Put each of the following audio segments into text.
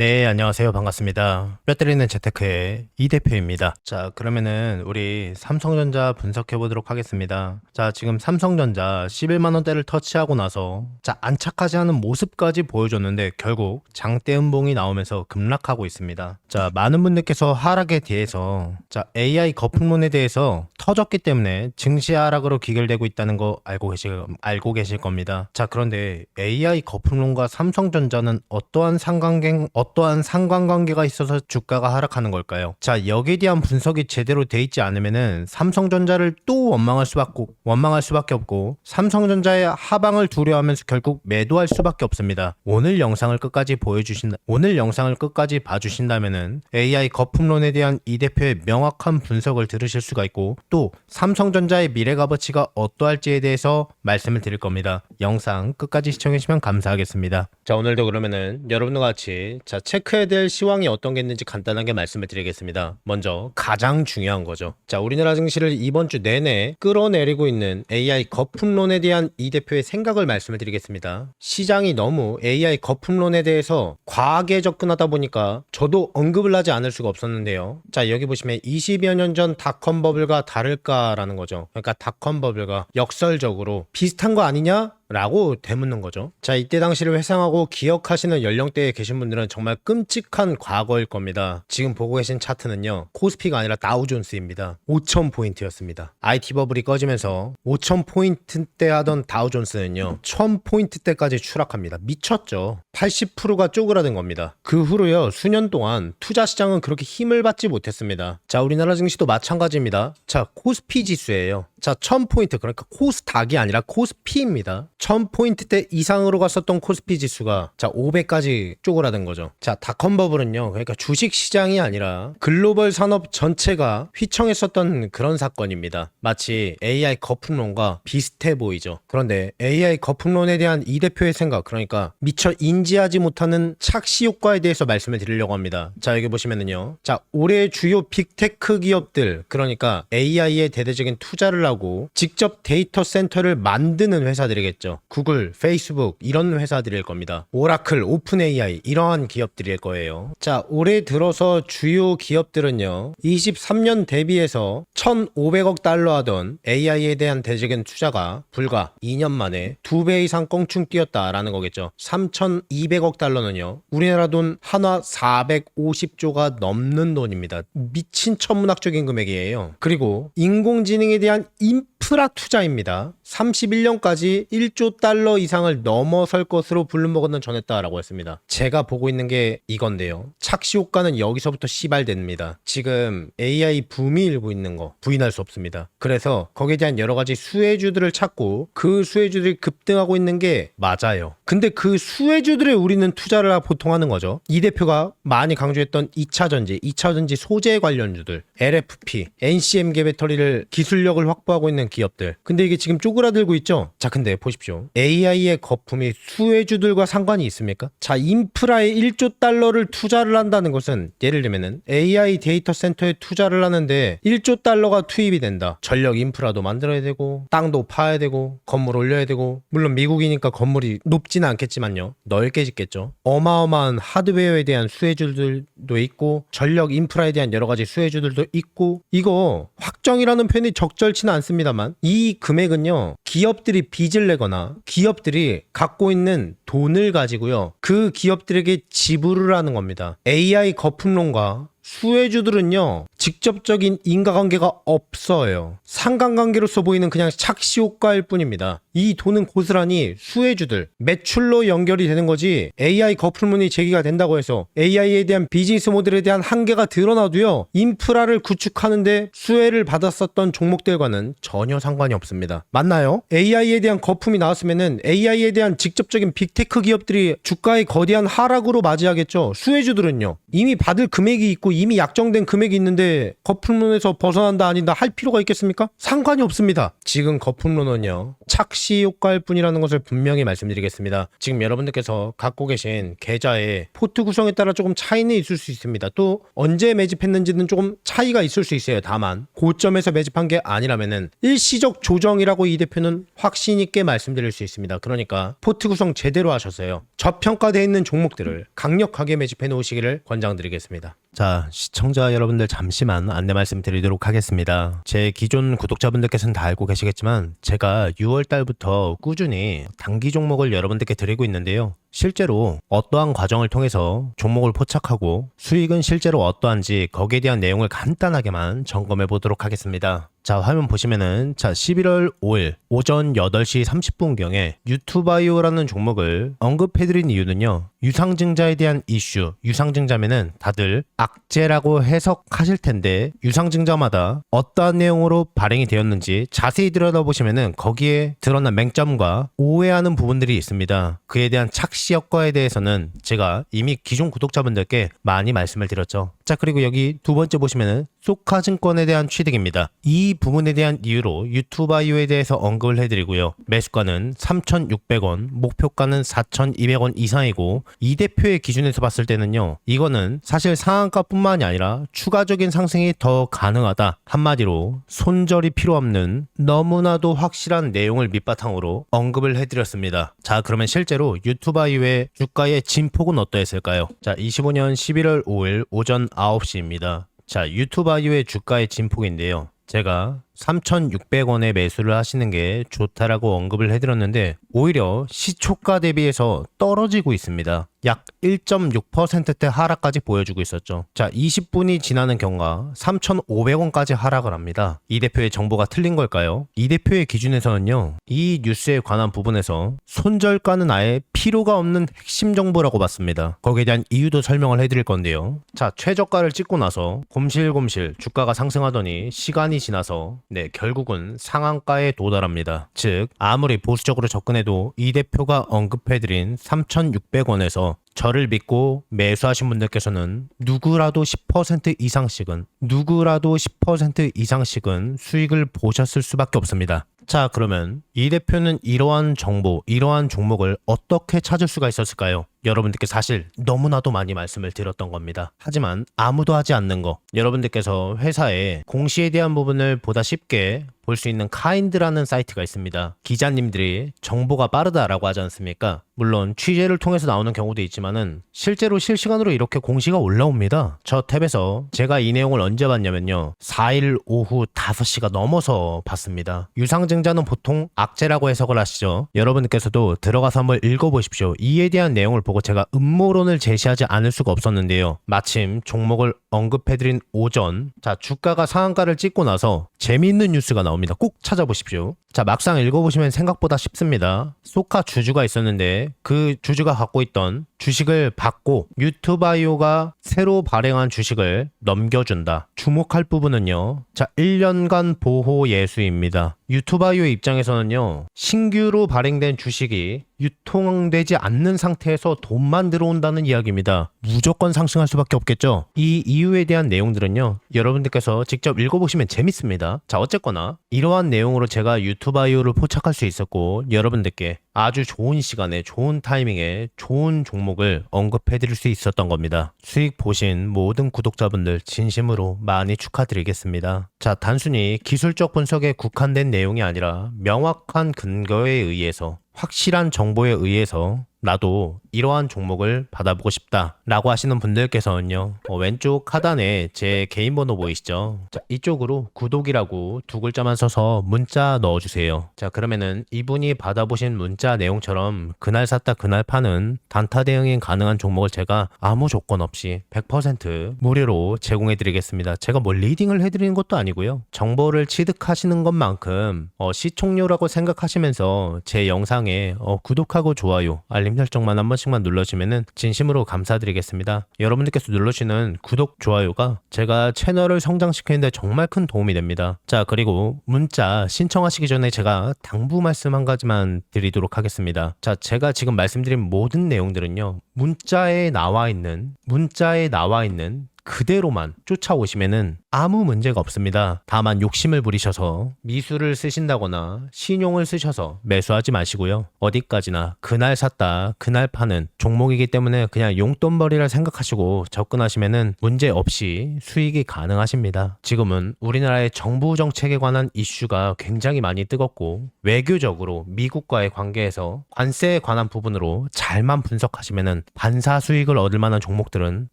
네, 안녕하세요. 반갑습니다. 뼈때리는 재테크의 이 대표입니다. 자, 그러면은 우리 삼성전자 분석해 보도록 하겠습니다. 자, 지금 삼성전자 11만 원대를 터치하고 나서 자, 안착하지 않은 모습까지 보여줬는데 결국 장대 음봉이 나오면서 급락하고 있습니다. 자, 많은 분들께서 하락에 대해서 자, AI 거품론에 대해서 터졌기 때문에 증시 하락으로 귀결되고 있다는 거 알고 계실 알고 계실 겁니다. 자, 그런데 AI 거품론과 삼성전자는 어떠한 상관관 어떠한 상관관계가 있어서 주가가 하락하는 걸까요? 자, 여기에 대한 분석이 제대로 돼 있지 않으면은 삼성전자를 또 원망할 수밖에 원망할 수밖에 없고 삼성전자의 하방을 두려워하면서 결국 매도할 수밖에 없습니다. 오늘 영상을 끝까지 보여주신 오늘 영상을 끝까지 봐주신다면은 AI 거품론에 대한 이 대표의 명확한 분석을 들으실 수가 있고 또 삼성전자의 미래 값어치가 어떠할지에 대해서 말씀을 드릴 겁니다. 영상 끝까지 시청해주시면 감사하겠습니다. 자 오늘도 그러면은 여러분과 같이 자 체크해야 될 시황이 어떤 게 있는지 간단하게 말씀을 드리겠습니다. 먼저 가장 중요한 거죠. 자 우리나라 증시를 이번 주 내내 끌어내리고 있는 AI 거품론에 대한 이 대표의 생각을 말씀을 드리겠습니다. 시장이 너무 AI 거품론에 대해서 과하게 접근하다 보니까 저도 언급을 하지 않을 수가 없었는데요. 자 여기 보시면 20여 년 전 닷컴 버블과 다를까라는 거죠. 그러니까 닷컴 버블과 역설적으로 비슷한 거 아니냐? 라고 되묻는 거죠. 자, 이때 당시를 회상하고 기억하시는 연령대에 계신 분들은 정말 끔찍한 과거일 겁니다. 지금 보고 계신 차트는요, 코스피가 아니라 다우존스입니다. 5,000포인트였습니다. IT 버블이 꺼지면서 5,000포인트 때 하던 다우존스는요, 1,000포인트 때까지 추락합니다. 미쳤죠. 80%가 쪼그라든 겁니다. 그 후로요, 수년 동안 투자 시장은 그렇게 힘을 받지 못했습니다. 자, 우리나라 증시도 마찬가지입니다. 자, 코스피 지수예요. 자, 1000포인트, 그러니까 코스닥이 아니라 코스피입니다. 1000포인트대 이상으로 갔었던 코스피 지수가 자, 500까지 쪼그라든 거죠. 자, 닷컴 버블은요. 그러니까 주식 시장이 아니라 글로벌 산업 전체가 휘청했었던 그런 사건입니다. 마치 AI 거품론과 비슷해 보이죠. 그런데 AI 거품론에 대한 이 대표의 생각, 그러니까 미처 인지하지 못하는 착시 효과에 대해서 말씀을 드리려고 합니다. 자, 여기 보시면은요. 자, 올해 주요 빅테크 기업들, 그러니까 AI에 대대적인 투자를 하고 직접 데이터 센터를 만드는 회사들이겠죠. 구글, 페이스북 이런 회사들일 겁니다. 오라클, 오픈 AI 이러한 기업들일 거예요. 자, 올해 들어서 주요 기업들은요. 23년 대비해서 1,500억 달러 하던 AI에 대한 대적인 투자가 불과 2년 만에 2배 이상 껑충 뛰었다라는 거겠죠. 3,200억 달러는요. 우리나라 돈 한화 450조가 넘는 돈입니다. 미친 천문학적인 금액이에요. 그리고 인공지능에 대한 인 프라 투자입니다. 31년까지 1조 달러 이상을 넘어설 것으로 불름먹었는 전했다라고 했습니다. 제가 보고 있는 게 이건데요. 착시 효과는 여기서부터 시발됩니다. 지금 AI 붐이 일고 있는 거 부인할 수 없습니다. 그래서 거기에 대한 여러 가지 수혜주들을 찾고 그 수혜주들이 급등하고 있는 게 맞아요. 근데 그 수혜주들에 우리는 투자를 보통 하는 거죠. 이 대표가 많이 강조했던 2차 전지, 2차 전지 소재 관련주들, LFP, NCM계 배터리를 기술력을 확보하고 있는 기 업들. 근데 이게 지금 쪼그라들고 있죠? 자, 근데 보십시오. AI의 거품이 수혜주들과 상관이 있습니까? 자, 인프라에 1조 달러를 투자를 한다는 것은 예를 들면은 AI 데이터 센터에 투자를 하는데 1조 달러가 투입이 된다. 전력 인프라도 만들어야 되고, 땅도 파야 되고, 건물 올려야 되고, 물론 미국이니까 건물이 높지는 않겠지만요. 넓게 짓겠죠. 어마어마한 하드웨어에 대한 수혜주들도 있고, 전력 인프라에 대한 여러 가지 수혜주들도 있고, 이거 확정이라는 표현이 적절치는 않습니다만, 이 금액은요, 기업들이 빚을 내거나 기업들이 갖고 있는 돈을 가지고요. 그 기업들에게 지불을 하는 겁니다. AI 거품론과 수혜주들은요, 직접적인 인과관계가 없어요. 상관관계로서 보이는 그냥 착시 효과일 뿐입니다. 이 돈은 고스란히 수혜주들, 매출로 연결이 되는 거지, AI 거품론이 제기가 된다고 해서 AI에 대한 비즈니스 모델에 대한 한계가 드러나도요, 인프라를 구축하는데 수혜를 받았었던 종목들과는 전혀 상관이 없습니다. 맞나요? AI에 대한 거품이 나왔으면은 AI에 대한 직접적인 빅테크 기업들이 주가의 거대한 하락으로 맞이하겠죠. 수혜주들은요, 이미 받을 금액이 있고 이미 약정된 금액이 있는데 거품론에서 벗어난다 아니다 할 필요가 있겠습니까? 상관이 없습니다. 지금 거품론은요 착시 효과일 뿐이라는 것을 분명히 말씀드리겠습니다. 지금 여러분들께서 갖고 계신 계좌의 포트 구성에 따라 조금 차이는 있을 수 있습니다. 또 언제 매집했는지는 조금 차이가 있을 수 있어요. 다만 고점에서 매집한 게 아니라면은 일시적 조정이라고 이 대표는 확신 있게 말씀드릴 수 있습니다. 그러니까 포트 구성 제대로 하셨어요. 저평가되어 있는 종목들을 강력하게 매집해 놓으시기를 권장드리겠습니다. 자, 시청자 여러분들 잠시만 안내 말씀드리도록 하겠습니다. 제 기존 구독자분들께서는 다 알고 계시겠지만 제가 6월 달부터 꾸준히 단기 종목을 여러분들께 드리고 있는데요. 실제로 어떠한 과정을 통해서 종목을 포착하고 수익은 실제로 어떠한지 거기에 대한 내용을 간단하게만 점검해 보도록 하겠습니다. 자, 화면 보시면은 자, 11월 5일 오전 8시 30분경에 유튜바이오라는 종목을 언급해 드린 이유는요. 유상증자에 대한 이슈, 유상증자면은 다들 악재라고 해석하실 텐데 유상증자마다 어떠한 내용으로 발행이 되었는지 자세히 들여다보시면은 거기에 드러난 맹점과 오해하는 부분들이 있습니다. 그에 대한 착시 효과에 대해서는 제가 이미 기존 구독자분들께 많이 말씀을 드렸죠. 자, 그리고 여기 두 번째 보시면은 소카증권에 대한 취득입니다. 이 부분에 대한 이유로 유튜바이오에 대해서 언급을 해드리고요. 매수가는 3,600원, 목표가는 4,200원 이상이고 이 대표의 기준에서 봤을 때는요. 이거는 사실 상한가뿐만이 아니라 추가적인 상승이 더 가능하다. 한마디로 손절이 필요 없는 너무나도 확실한 내용을 밑바탕으로 언급을 해드렸습니다. 자, 그러면 실제로 유튜바이오의 주가의 진폭은 어떠했을까요? 자, 25년 11월 5일 오전 9시입니다. 자, 유튜바이오의 주가의 진폭인데요. 제가 3,600원에 매수를 하시는 게 좋다라고 언급을 해드렸는데 오히려 시초가 대비해서 떨어지고 있습니다. 약 1.6%대 하락까지 보여주고 있었죠. 자, 20분이 지나는 경과 3,500원까지 하락을 합니다. 이 대표의 정보가 틀린 걸까요? 이 대표의 기준에서는요, 이 뉴스에 관한 부분에서 손절가는 아예 필요가 없는 핵심 정보라고 봤습니다. 거기에 대한 이유도 설명을 해드릴 건데요. 자, 최저가를 찍고 나서 곰실곰실 주가가 상승하더니 시간이 지나서 네, 결국은 상한가에 도달합니다. 즉, 아무리 보수적으로 접근해도 이 대표가 언급해드린 3,600원에서 저를 믿고 매수하신 분들께서는 누구라도 10% 이상씩은 누구라도 10% 이상씩은 수익을 보셨을 수밖에 없습니다. 자, 그러면 이 대표는 이러한 정보, 이러한 종목을 어떻게 찾을 수가 있었을까요? 여러분들께 사실 너무나도 많이 말씀을 드렸던 겁니다. 하지만 아무도 하지 않는 거. 여러분들께서 회사에 공시에 대한 부분을 보다 쉽게 볼 수 있는 카인드라는 사이트가 있습니다. 기자님들이 정보가 빠르다라고 하지 않습니까? 물론 취재를 통해서 나오는 경우도 있지만은 실제로 실시간으로 이렇게 공시가 올라옵니다. 저 탭에서 제가 이 내용을 언제 봤냐면요. 4일 오후 5시가 넘어서 봤습니다. 유상증자는 보통 악재라고 해석을 하시죠. 여러분들께서도 들어가서 한번 읽어보십시오. 이에 대한 내용을 보고 제가 음모론을 제시하지 않을 수가 없었는데요. 마침 종목을 언급해드린 오전, 자, 주가가 상한가를 찍고 나서 재미있는 뉴스가 나옵니다. 꼭 찾아보십시오. 자, 막상 읽어보시면 생각보다 쉽습니다. 소카 주주가 있었는데 그 주주가 갖고 있던 주식을 받고 유튜바이오가 새로 발행한 주식을 넘겨준다. 주목할 부분은요. 자, 1년간 보호 예수입니다. 유튜바이오 입장에서는요. 신규로 발행된 주식이 유통되지 않는 상태에서 돈만 들어온다는 이야기입니다. 무조건 상승할 수밖에 없겠죠. 이 이유에 대한 내용들은요. 여러분들께서 직접 읽어보시면 재밌습니다. 자, 어쨌거나 이러한 내용으로 제가 유튜바이오를 포착할 수 있었고 여러분들께 아주 좋은 시간에 좋은 타이밍에 좋은 종목을 언급해 드릴 수 있었던 겁니다. 수익 보신 모든 구독자분들 진심으로 많이 축하드리겠습니다. 자, 단순히 기술적 분석에 국한된 내용이 아니라 명확한 근거에 의해서 확실한 정보에 의해서 나도 이러한 종목을 받아보고 싶다 라고 하시는 분들께서는요 어, 왼쪽 하단에 제 개인 번호 보이시죠? 자 이쪽으로 구독이라고 두 글자만 써서 문자 넣어주세요. 자 그러면은 이분이 받아보신 문자 내용처럼 그날 샀다 그날 파는 단타 대응이 가능한 종목을 제가 아무 조건 없이 100% 무료로 제공해 드리겠습니다. 제가 뭐 리딩을 해드리는 것도 아니고요. 정보를 취득하시는 것만큼 어, 시청료라고 생각하시면서 제 영상에 어, 구독하고 좋아요 알림 설정만 한번 씩만 눌러주면은 진심으로 감사드리겠습니다. 여러분들께서 눌러주시는 구독, 좋아요가 제가 채널을 성장시키는데 정말 큰 도움이 됩니다. 자, 그리고 문자 신청하시기 전에 제가 당부 말씀 한 가지만 드리도록 하겠습니다. 자, 제가 지금 말씀드린 모든 내용들은요, 문자에 나와 있는, 문자에 나와 있는 그대로만 쫓아오시면은 아무 문제가 없습니다. 다만 욕심을 부리셔서 미수를 쓰신다거나 신용을 쓰셔서 매수하지 마시고요. 어디까지나 그날 샀다 그날 파는 종목이기 때문에 그냥 용돈벌이라 생각하시고 접근하시면은 문제 없이 수익이 가능하십니다. 지금은 우리나라의 정부 정책에 관한 이슈가 굉장히 많이 뜨겁고 외교적으로 미국과의 관계에서 관세에 관한 부분으로 잘만 분석하시면은 반사 수익을 얻을 만한 종목들은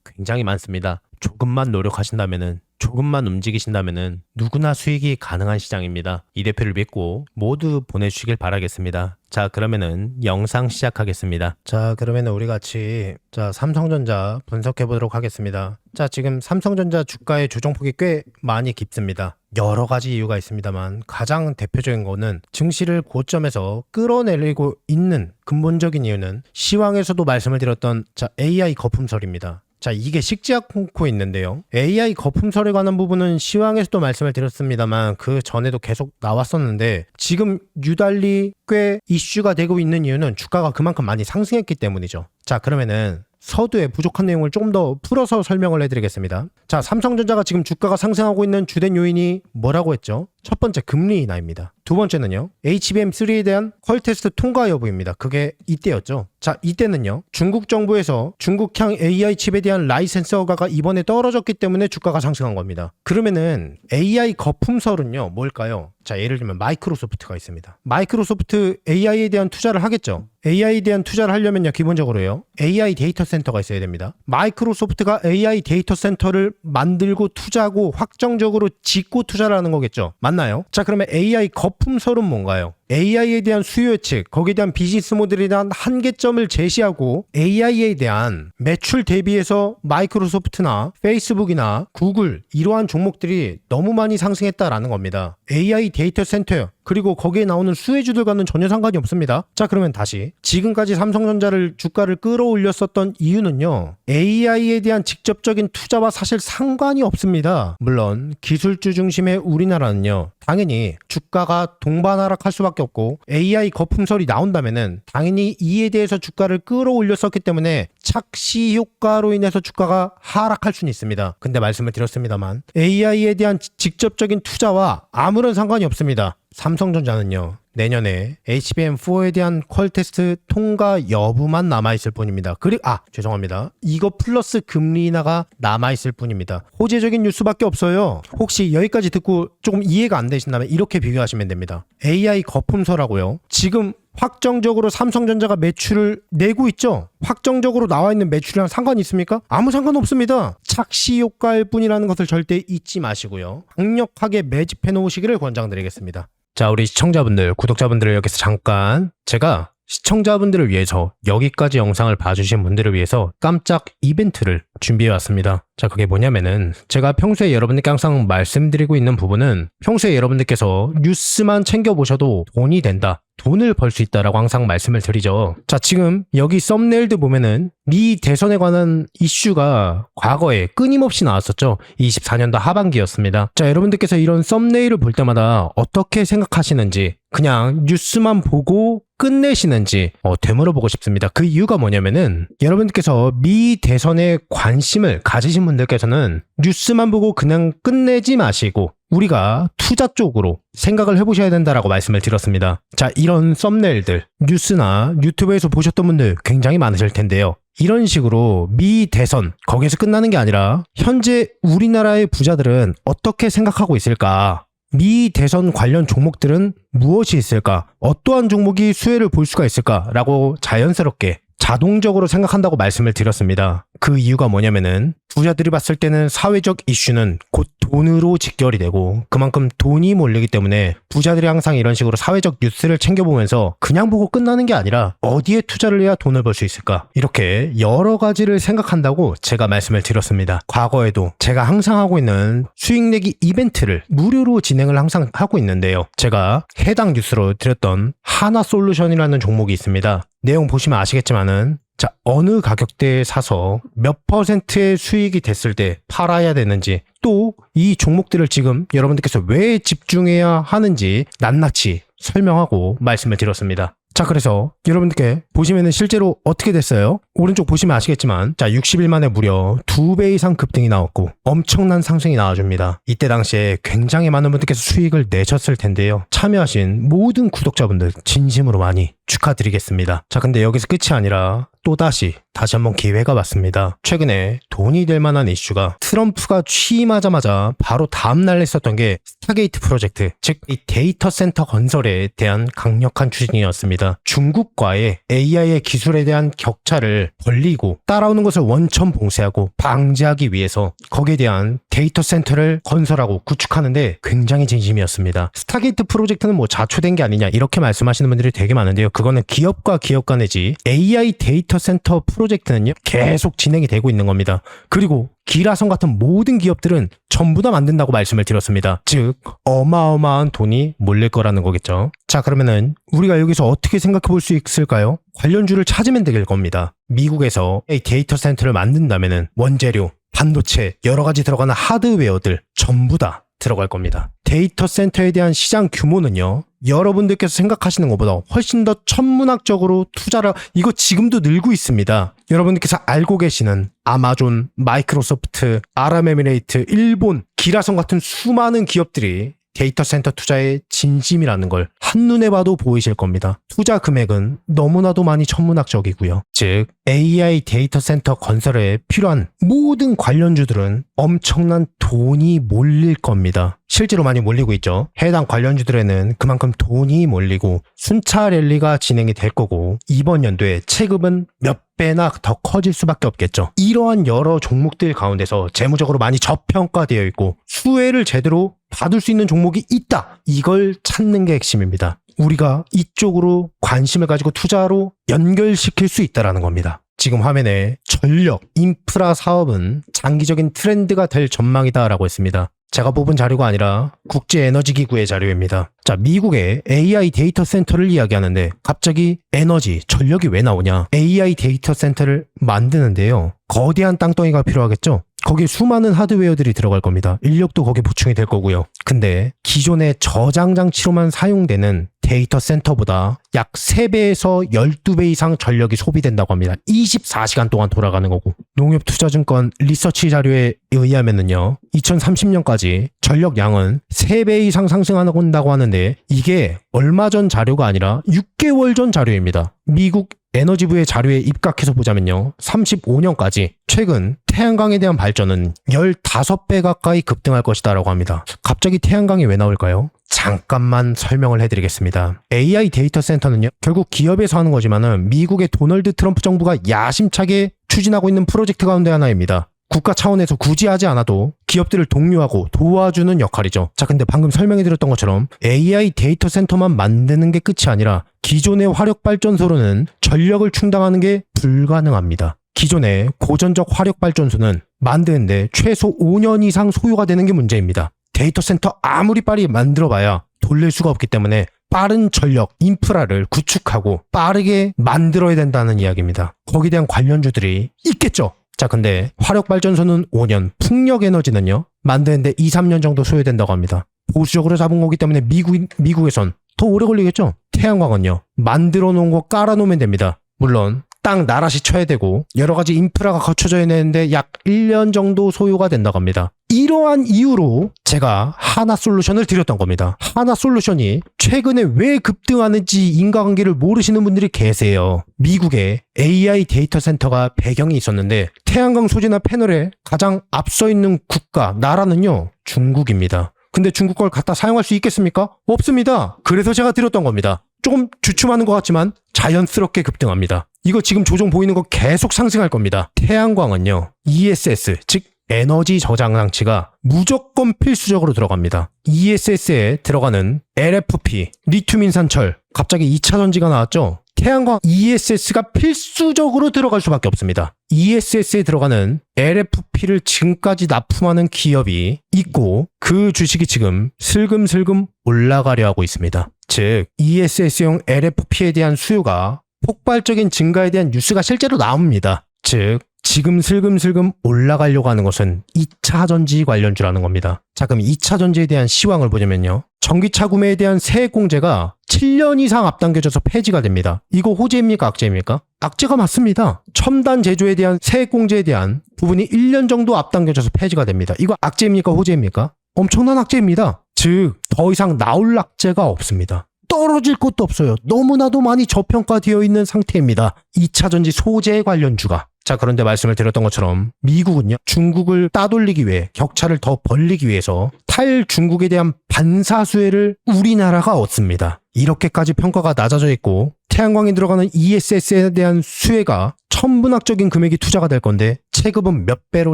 굉장히 많습니다. 조금만 노력하신다면은 조금만 움직이신다면은 누구나 수익이 가능한 시장입니다. 이 대표를 믿고 모두 보내주시길 바라겠습니다. 자 그러면은 영상 시작하겠습니다. 자 그러면은 우리 같이 자 삼성전자 분석해 보도록 하겠습니다. 자 지금 삼성전자 주가의 조정폭이 꽤 많이 깊습니다. 여러 가지 이유가 있습니다만 가장 대표적인 거는 증시를 고점에서 끌어내리고 있는 근본적인 이유는 시황에서도 말씀을 드렸던 자 AI 거품설입니다. 자, 이게 식지 않고 있는데요. AI 거품설에 관한 부분은 시황에서도 말씀을 드렸습니다만 그 전에도 계속 나왔었는데 지금 유달리 꽤 이슈가 되고 있는 이유는 주가가 그만큼 많이 상승했기 때문이죠. 자, 그러면은 서두에 부족한 내용을 조금 더 풀어서 설명을 해드리겠습니다. 자, 삼성전자가 지금 주가가 상승하고 있는 주된 요인이 뭐라고 했죠? 첫 번째 금리 인하입니다. 두 번째는요. HBM3에 대한 퀄 테스트 통과 여부입니다. 그게 이때였죠. 자, 이때는요. 중국 정부에서 중국향 AI 칩에 대한 라이센스 허가가 이번에 떨어졌기 때문에 주가가 상승한 겁니다. 그러면은 AI 거품설은요. 뭘까요? 자, 예를 들면 마이크로소프트가 있습니다. 마이크로소프트 AI에 대한 투자를 하겠죠. AI에 대한 투자를 하려면요. 기본적으로요. AI 데이터 센터가 있어야 됩니다. 마이크로소프트가 AI 데이터 센터를 만들고 투자하고 확정적으로 짓고 투자를 하는 거겠죠. 맞나요? 자, 그러면 AI 거품설은 뭔가요? AI에 대한 수요 예측, 거기에 대한 비즈니스 모델에 대한 한계점을 제시하고 AI에 대한 매출 대비해서 마이크로소프트나 페이스북이나 구글 이러한 종목들이 너무 많이 상승했다라는 겁니다. AI 데이터 센터 그리고 거기에 나오는 수혜주들과는 전혀 상관이 없습니다. 자, 그러면 다시 지금까지 삼성전자를 주가를 끌어올렸었던 이유는요. AI에 대한 직접적인 투자와 사실 상관이 없습니다. 물론 기술주 중심의 우리나라는요. 당연히 주가가 동반 하락할 수밖에 없고 AI 거품설이 나온다면은 당연히 이에 대해서 주가를 끌어올렸었기 때문에 착시 효과로 인해서 주가가 하락할 수는 있습니다. 근데 말씀을 드렸습니다만 AI에 대한 지- 직접적인 투자와 아무런 상관이 없습니다. 삼성전자는요. 내년에 HBM4에 대한 퀄 테스트 통과 여부만 남아있을 뿐입니다. 그리고, 아, 죄송합니다. 이거 플러스 금리 인하가 남아있을 뿐입니다. 호재적인 뉴스밖에 없어요. 혹시 여기까지 듣고 조금 이해가 안 되신다면 이렇게 비교하시면 됩니다. AI 거품서라고요. 지금 확정적으로 삼성전자가 매출을 내고 있죠. 확정적으로 나와 있는 매출이랑 상관이 있습니까? 아무 상관 없습니다. 착시 효과일 뿐이라는 것을 절대 잊지 마시고요. 강력하게 매집해 놓으시기를 권장드리겠습니다. 자, 우리 시청자분들, 구독자분들을 여기서 잠깐 제가 시청자분들을 위해서 여기까지 영상을 봐주신 분들을 위해서 깜짝 이벤트를 준비해 왔습니다. 자, 그게 뭐냐면은 제가 평소에 여러분들께 항상 말씀드리고 있는 부분은 평소에 여러분들께서 뉴스만 챙겨보셔도 돈이 된다. 돈을 벌 수 있다라고 항상 말씀을 드리죠. 자, 지금 여기 썸네일도 보면은 미 대선에 관한 이슈가 과거에 끊임없이 나왔었죠. 24년도 하반기였습니다. 자, 여러분들께서 이런 썸네일을 볼 때마다 어떻게 생각하시는지 그냥 뉴스만 보고 끝내시는지 어, 되물어보고 싶습니다. 그 이유가 뭐냐면은 여러분들께서 미 대선에 관심을 가지신 분들께서는 뉴스만 보고 그냥 끝내지 마시고 우리가 투자 쪽으로 생각을 해보셔야 된다라고 말씀을 드렸습니다. 자, 이런 썸네일들 뉴스나 유튜브에서 보셨던 분들 굉장히 많으실 텐데요. 이런 식으로 미 대선 거기에서 끝나는 게 아니라 현재 우리나라의 부자들은 어떻게 생각하고 있을까? 미 대선 관련 종목들은 무엇이 있을까? 어떠한 종목이 수혜를 볼 수가 있을까?라고 자연스럽게 자동적으로 생각한다고 말씀을 드렸습니다. 그 이유가 뭐냐면은 부자들이 봤을 때는 사회적 이슈는 곧 돈으로 직결이 되고 그만큼 돈이 몰리기 때문에 부자들이 항상 이런 식으로 사회적 뉴스를 챙겨보면서 그냥 보고 끝나는 게 아니라 어디에 투자를 해야 돈을 벌 수 있을까 이렇게 여러 가지를 생각한다고 제가 말씀을 드렸습니다. 과거에도 제가 항상 하고 있는 수익 내기 이벤트를 무료로 진행을 항상 하고 있는데요. 제가 해당 뉴스로 드렸던 하나 솔루션이라는 종목이 있습니다. 내용 보시면 아시겠지만은 자, 어느 가격대에 사서 몇 퍼센트의 수익이 됐을 때 팔아야 되는지 또 이 종목들을 지금 여러분들께서 왜 집중해야 하는지 낱낱이 설명하고 말씀을 드렸습니다. 자, 그래서 여러분들께 보시면은 실제로 어떻게 됐어요? 오른쪽 보시면 아시겠지만, 자, 60일 만에 무려 2배 이상 급등이 나왔고, 엄청난 상승이 나와줍니다. 이때 당시에 굉장히 많은 분들께서 수익을 내셨을 텐데요. 참여하신 모든 구독자분들 진심으로 많이 축하드리겠습니다. 자, 근데 여기서 끝이 아니라 또다시 다시 한번 기회가 왔습니다. 최근에 돈이 될 만한 이슈가 트럼프가 취임하자마자 바로 다음날 있었던 게 스타게이트 프로젝트, 즉 이 데이터 센터 건설에 대한 강력한 추진이었습니다. 중국과의 AI의 기술에 대한 격차를 벌리고 따라오는 것을 원천 봉쇄하고 방지하기 위해서 거기에 대한 데이터 센터를 건설하고 구축하는데 굉장히 진심이었습니다. 스타게이트 프로젝트는 뭐 자초된 게 아니냐 이렇게 말씀하시는 분들이 되게 많은데요. 그거는 기업과 기업 간이지 AI 데이터 센터 프로젝트는요 계속 진행이 되고 있는 겁니다. 그리고 기라성 같은 모든 기업들은 전부 다 만든다고 말씀을 드렸습니다. 즉 어마어마한 돈이 몰릴 거라는 거겠죠. 자 그러면은 우리가 여기서 어떻게 생각해 볼 수 있을까요? 관련주를 찾으면 될 겁니다. 미국에서 이 데이터 센터를 만든다면은 원재료, 반도체, 여러 가지 들어가는 하드웨어들 전부 다 들어갈 겁니다. 데이터 센터에 대한 시장 규모는요. 여러분들께서 생각하시는 것보다 훨씬 더 천문학적으로 투자를 이거 지금도 늘고 있습니다. 여러분들께서 알고 계시는 아마존, 마이크로소프트, 아람에미레이트, 일본, 기라성 같은 수많은 기업들이 데이터 센터 투자의 진심이라는 걸 한눈에 봐도 보이실 겁니다. 투자 금액은 너무나도 많이 천문학적이고요. 즉, AI 데이터 센터 건설에 필요한 모든 관련주들은 엄청난 돈이 몰릴 겁니다. 실제로 많이 몰리고 있죠. 해당 관련주들에는 그만큼 돈이 몰리고 순차 랠리가 진행이 될 거고 이번 연도에 체급은 몇 배나 더 커질 수밖에 없겠죠. 이러한 여러 종목들 가운데서 재무적으로 많이 저평가되어 있고 수혜를 제대로 받을 수 있는 종목이 있다. 이걸 찾는 게 핵심입니다. 우리가 이쪽으로 관심을 가지고 투자로 연결시킬 수 있다라는 겁니다. 지금 화면에 전력, 인프라 사업은 장기적인 트렌드가 될 전망이다라고 했습니다. 제가 뽑은 자료가 아니라 국제에너지기구의 자료입니다. 자, 미국의 AI 데이터 센터를 이야기하는데 갑자기 에너지, 전력이 왜 나오냐? AI 데이터 센터를 만드는데요. 거대한 땅덩이가 필요하겠죠? 거기에 수많은 하드웨어들이 들어갈 겁니다. 인력도 거기에 보충이 될 거고요. 근데 기존의 저장 장치로만 사용되는 데이터 센터보다 약 3배에서 12배 이상 전력이 소비된다고 합니다. 24시간 동안 돌아가는 거고. 농협투자증권 리서치 자료에 의하면은요. 2030년까지 전력 양은 3배 이상 상승한다고 하는데 이게 얼마 전 자료가 아니라 6개월 전 자료입니다. 미국 에너지부의 자료에 입각해서 보자면요. 35년까지 최근 태양광에 대한 발전은 15배 가까이 급등할 것이다라고 합니다. 갑자기 태양광이 왜 나올까요? 잠깐만 설명을 해드리겠습니다. AI 데이터 센터는요, 결국 기업에서 하는 거지만은 미국의 도널드 트럼프 정부가 야심차게 추진하고 있는 프로젝트 가운데 하나입니다. 국가 차원에서 굳이 하지 않아도 기업들을 독려하고 도와주는 역할이죠. 자, 근데 방금 설명해드렸던 것처럼 AI 데이터 센터만 만드는 게 끝이 아니라 기존의 화력 발전소로는 전력을 충당하는 게 불가능합니다. 기존의 고전적 화력 발전소는 만드는데 최소 5년 이상 소요가 되는 게 문제입니다. 데이터 센터 아무리 빨리 만들어봐야 돌릴 수가 없기 때문에 빠른 전력, 인프라를 구축하고 빠르게 만들어야 된다는 이야기입니다. 거기에 대한 관련주들이 있겠죠. 자, 근데 화력발전소는 5년, 풍력에너지는요, 만드는데 2, 3년 정도 소요된다고 합니다. 보수적으로 잡은 거기 때문에 미국, 미국에선 더 오래 걸리겠죠? 태양광은요, 만들어 놓은 거 깔아 놓으면 됩니다. 물론, 땅 나라시 쳐야 되고, 여러 가지 인프라가 갖춰져야 되는데 약 1년 정도 소요가 된다고 합니다. 이러한 이유로 제가 하나 솔루션을 드렸던 겁니다. 하나 솔루션이 최근에 왜 급등하는지 인과관계를 모르시는 분들이 계세요. 미국에 AI 데이터 센터가 배경이 있었는데 태양광 소재나 패널에 가장 앞서 있는 국가, 나라는요, 중국입니다. 근데 중국 걸 갖다 사용할 수 있겠습니까? 없습니다. 그래서 제가 드렸던 겁니다. 조금 주춤하는 것 같지만 자연스럽게 급등합니다. 이거 지금 조정 보이는 거 계속 상승할 겁니다. 태양광은요, ESS, 즉 에너지 저장 장치가 무조건 필수적으로 들어갑니다. ESS에 들어가는 LFP, 리튬 인산철, 갑자기 2차 전지가 나왔죠? 태양광 ESS가 필수적으로 들어갈 수밖에 없습니다. ESS에 들어가는 LFP를 지금까지 납품하는 기업이 있고 그 주식이 지금 슬금슬금 올라가려 하고 있습니다. 즉 ESS용 LFP에 대한 수요가 폭발적인 증가에 대한 뉴스가 실제로 나옵니다. 즉 지금 슬금슬금 올라가려고 하는 것은 2차 전지 관련주라는 겁니다. 자, 그럼 2차 전지에 대한 시황을 보자면요. 전기차 구매에 대한 세액 공제가 7년 이상 앞당겨져서 폐지가 됩니다. 이거 호재입니까 악재입니까? 악재가 맞습니다. 첨단 제조에 대한 세액공제에 대한 부분이 1년 정도 앞당겨져서 폐지가 됩니다. 이거 악재입니까 호재입니까? 엄청난 악재입니다. 즉, 더 이상 나올 악재가 없습니다. 떨어질 것도 없어요. 너무나도 많이 저평가되어 있는 상태입니다. 2차 전지 소재 관련주가. 자, 그런데 말씀을 드렸던 것처럼 미국은요, 중국을 따돌리기 위해 격차를 더 벌리기 위해서 탈 중국에 대한 반사수혜를 우리나라가 얻습니다. 이렇게까지 평가가 낮아져 있고 태양광에 들어가는 ESS에 대한 수혜가 천문학적인 금액이 투자가 될 건데 체급은 몇 배로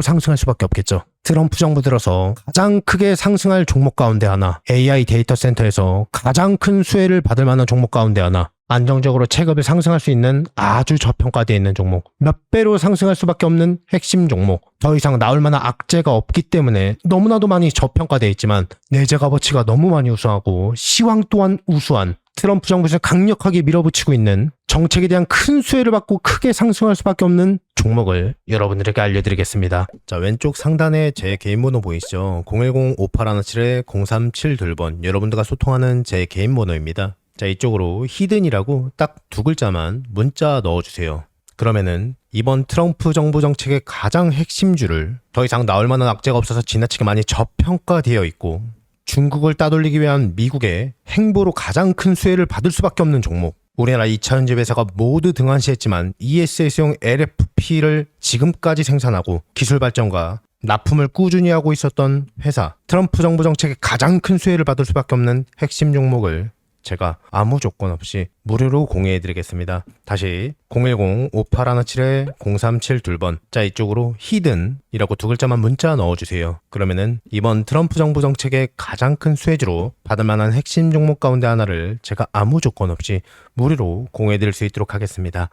상승할 수밖에 없겠죠. 트럼프 정부 들어서 가장 크게 상승할 종목 가운데 하나, AI 데이터 센터에서 가장 큰 수혜를 받을 만한 종목 가운데 하나, 안정적으로 체급을 상승할 수 있는 아주 저평가되어 있는 종목, 몇 배로 상승할 수밖에 없는 핵심 종목, 더 이상 나올 만한 악재가 없기 때문에 너무나도 많이 저평가되어 있지만 내재 값어치가 너무 많이 우수하고 시황 또한 우수한 트럼프 정부에서 강력하게 밀어붙이고 있는 정책에 대한 큰 수혜를 받고 크게 상승할 수밖에 없는 종목을 여러분들에게 알려드리겠습니다. 자 왼쪽 상단에 제 개인 번호 보이시죠? 010-5817-037 돌번 여러분들과 소통하는 제 개인 번호입니다. 자 이쪽으로 히든이라고 딱 두 글자만 문자 넣어주세요. 그러면은 이번 트럼프 정부 정책의 가장 핵심주를 더 이상 나올 만한 악재가 없어서 지나치게 많이 저평가되어 있고 중국을 따돌리기 위한 미국의 행보로 가장 큰 수혜를 받을 수밖에 없는 종목. 우리나라 2차전지 회사가 모두 등한시했지만 ESS용 LFP를 지금까지 생산하고 기술 발전과 납품을 꾸준히 하고 있었던 회사. 트럼프 정부 정책의 가장 큰 수혜를 받을 수밖에 없는 핵심 종목을 제가 아무 조건 없이 무료로 공유해드리겠습니다. 다시 010-5817-037 둘번 자 이쪽으로 히든이라고 두 글자만 문자 넣어주세요. 그러면은 이번 트럼프 정부 정책의 가장 큰 수혜주로 받을 만한 핵심 종목 가운데 하나를 제가 아무 조건 없이 무료로 공유해드릴 수 있도록 하겠습니다.